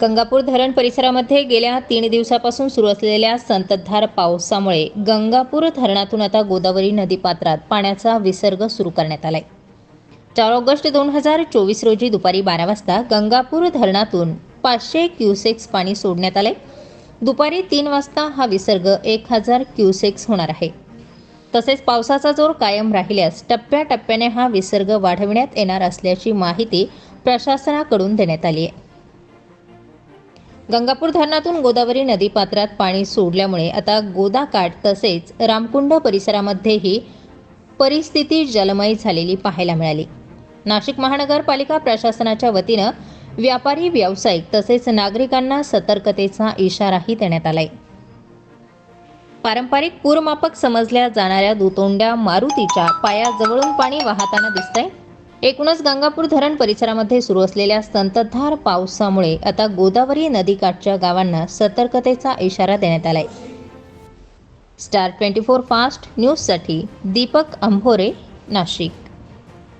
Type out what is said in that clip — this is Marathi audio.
गंगापूर धरण परिसरामध्ये गेल्या तीन दिवसापासून सुरू असलेल्या संततधार पावसामुळे गंगापूर धरणातून आता गोदावरी नदीपात्रात पाण्याचा विसर्ग सुरू करण्यात आलाय. चार ऑगस्ट दोन हजार चोवीस रोजी दुपारी बारा वाजता गंगापूर धरणातून पाचशे क्युसेक्स पाणी सोडण्यात आले दुपारी तीन वाजता हा विसर्ग एक हजार क्युसेक्स होणार आहे. तसेच पावसाचा जोर कायम राहिल्यास टप्प्याटप्प्याने हा विसर्ग वाढविण्यात येणार असल्याची माहिती प्रशासनाकडून देण्यात आली आहे. गंगापूर धरणातून गोदावरी नदी पात्रात पाणी सोडल्यामुळे आता गोदाकाठ तसेच रामकुंड परिसरामध्येही परिस्थिती जलमय झालेली पाहायला मिळाली. नाशिक महानगरपालिका प्रशासनाच्या वतीनं व्यापारी व्यावसायिक तसेच नागरिकांना सतर्कतेचा इशाराही देण्यात आलाय. पारंपरिक पूरमापक समजल्या जाणाऱ्या दुतोंड्या मारुतीच्या पायाजवळून पाणी वाहताना दिसतंय. एकूणच गंगापूर धरण परिसरामध्ये सुरू असलेल्या संततधार पावसामुळे आता गोदावरी नदीकाठच्या गावांना सतर्कतेचा इशारा देण्यात आलाय. स्टार ट्वेंटी फोर फास्ट न्यूजसाठी दीपक अंभोरे नाशिक.